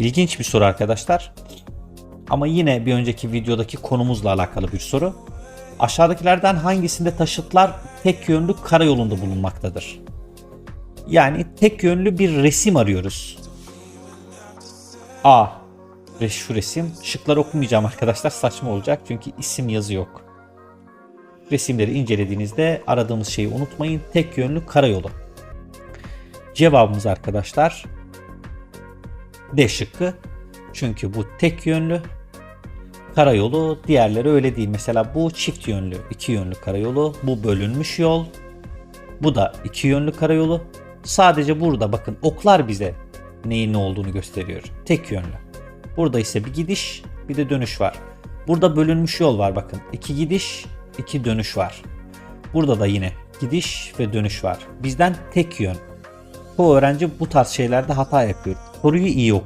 İlginç bir soru arkadaşlar. Ama yine bir önceki videodaki konumuzla alakalı bir soru. Aşağıdakilerden hangisinde taşıtlar tek yönlü karayolunda bulunmaktadır? Yani tek yönlü bir resim arıyoruz. A. Ve şu resim. Şıkları okumayacağım arkadaşlar saçma olacak çünkü isim yazı yok. Resimleri incelediğinizde aradığımız şeyi unutmayın. Tek yönlü karayolu. Cevabımız arkadaşlar D şıkkı. Çünkü bu tek yönlü karayolu, diğerleri öyle değil. Mesela bu çift yönlü, iki yönlü karayolu, bu bölünmüş yol. Bu da iki yönlü karayolu. Sadece burada bakın oklar bize neyin ne olduğunu gösteriyor. Tek yönlü. Burada ise bir gidiş, bir de dönüş var. Burada bölünmüş yol var bakın. İki gidiş, iki dönüş var. Burada da yine gidiş ve dönüş var. Bizden tek yön. Bu öğrenci bu tarz şeylerde hata yapıyor. Soruyu iyi okumuyor.